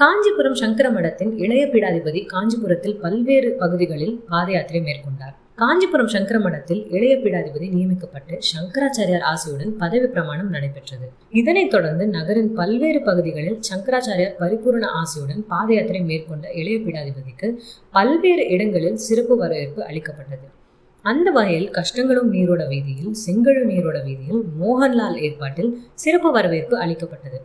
காஞ்சிபுரம் சங்கர மடத்தின் இளைய பீடாதிபதி காஞ்சிபுரத்தில் பல்வேறு பகுதிகளில் பாத யாத்திரை மேற்கொண்டார். காஞ்சிபுரம் சங்கர மடத்தில் இளைய பீடாதிபதி நியமிக்கப்பட்டு சங்கராச்சாரியார் ஆசையுடன் பதவி பிரமாணம் நடைபெற்றது. இதனைத் தொடர்ந்து நகரின் பல்வேறு பகுதிகளில் சங்கராச்சாரியார் பரிபூரண ஆசையுடன் பாத யாத்திரை மேற்கொண்ட இளைய பீடாதிபதிக்கு பல்வேறு இடங்களில் சிறப்பு வரவேற்பு அளிக்கப்பட்டது. அந்த வகையில் கஷ்டங்களும் நீரோட வீதியில் செங்கழு நீரோட வீதியில் மோகன்லால் ஏற்பாட்டில் சிறப்பு வரவேற்பு அளிக்கப்பட்டது.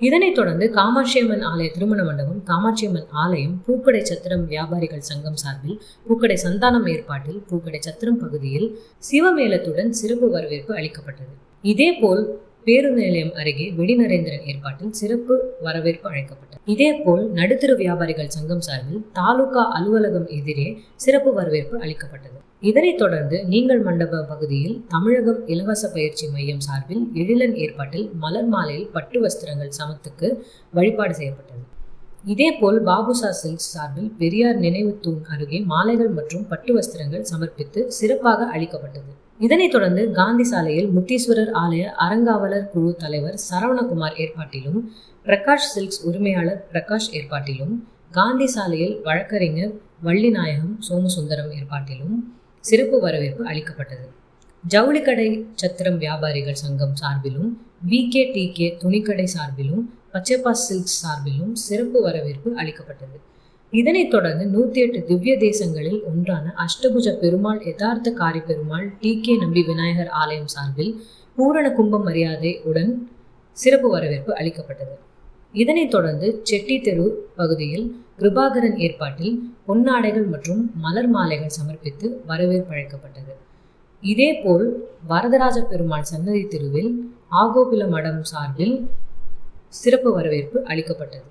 இதனைத் தொடர்ந்து காமாட்சியம்மன் ஆலய திருமண மண்டபம் காமாட்சியம்மன் ஆலயம் பூக்கடை சத்திரம் வியாபாரிகள் சங்கம் சார்பில் பூக்கடை சந்தானம் ஏற்பாட்டில் பூக்கடை சத்திரம் பகுதியில் சிவமேளத்துடன் சிறப்பு வரவேற்பு அளிக்கப்பட்டது. இதேபோல் பேருந்து நிலையம் அருகே வெடிநரேந்திரன் ஏற்பாட்டில் சிறப்பு வரவேற்பு அழைக்கப்பட்டது இதேபோல் நடுத்தரு வியாபாரிகள் சங்கம் சார்பில் தாலுகா அலுவலகம் எதிரே சிறப்பு வரவேற்பு அளிக்கப்பட்டது. இதனைத் தொடர்ந்து நீங்கள் மண்டப பகுதியில் தமிழகம் இலவச பயிற்சி மையம் சார்பில் எழிலன் ஏற்பாட்டில் மலர் மாலையில் பட்டு வஸ்திரங்கள் சமத்துக்கு வழிபாடு செய்யப்பட்டது. இதேபோல் பாபுசா சில்க்ஸ் சார்பில் பெரியார் நினைவு தூண் அருகே மாலைகள் மற்றும் பட்டு வஸ்திரங்கள் சமர்ப்பித்து சிறப்பாக அளிக்கப்பட்டது. இதனைத் தொடர்ந்து காந்தி சாலையில் முத்தீஸ்வரர் ஆலய அறங்காவலர் குழு தலைவர் சரவணகுமார் ஏற்பாட்டிலும் பிரகாஷ் சில்க்ஸ் உரிமையாளர் பிரகாஷ் ஏற்பாட்டிலும் காந்தி சாலையில் வழக்கறிஞர் வள்ளிநாயகம் சோமசுந்தரம் ஏற்பாட்டிலும் சிறப்பு வரவேற்பு அளிக்கப்பட்டது. ஜவுளிக்கடை சத்திரம் வியாபாரிகள் சங்கம் சார்பிலும் விகே டி கே துணிக்கடை சார்பிலும் பச்சைப்பா சில்க் சார்பிலும் சிறப்பு வரவேற்பு அளிக்கப்பட்டது. இதனைத் தொடர்ந்து நூத்தி எட்டு திவ்ய தேசங்களில் ஒன்றான அஷ்டபுஜ பெருமாள் யதார்த்த காரி பெருமாள் டி கே நம்பி விநாயகர் ஆலயம் சார்பில் பூரண கும்ப மரியாதை உடன் சிறப்பு வரவேற்பு அளிக்கப்பட்டது. இதனைத் தொடர்ந்து செட்டி தெரு பகுதியில் கிருபாகரன் ஏற்பாட்டில் பொன்னாடைகள் மற்றும் மலர் மாலைகள் சமர்ப்பித்து வரவேற்பு அழைக்கப்பட்டது இதேபோல் வரதராஜ பெருமாள் சன்னதி தெருவில் ஆகோபில மடம் சார்பில் சிறப்பு வரவேற்பு அளிக்கப்பட்டது.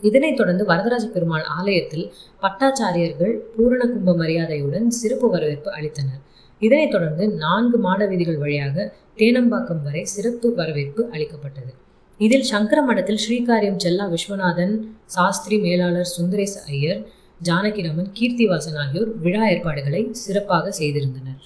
இதனைத் தொடர்ந்து வரதராஜ பெருமாள் ஆலயத்தில் பட்டாச்சாரியர்கள் பூரண கும்ப மரியாதையுடன் சிறப்பு வரவேற்பு அளித்தனர். இதனைத் தொடர்ந்து நான்கு மாட வீதிகள் வழியாக தேனம்பாக்கம் வரை சிறப்பு வரவேற்பு அளிக்கப்பட்டது. இதில் சங்கர மடத்தில் ஸ்ரீகாரியம் செல்லா விஸ்வநாதன் சாஸ்திரி மேலாளர் சுந்தரேச ஐயர் ஜானகிராமன் கீர்த்திவாசன் ஆகியோர் விழா ஏற்பாடுகளை சிறப்பாக செய்திருந்தனர்.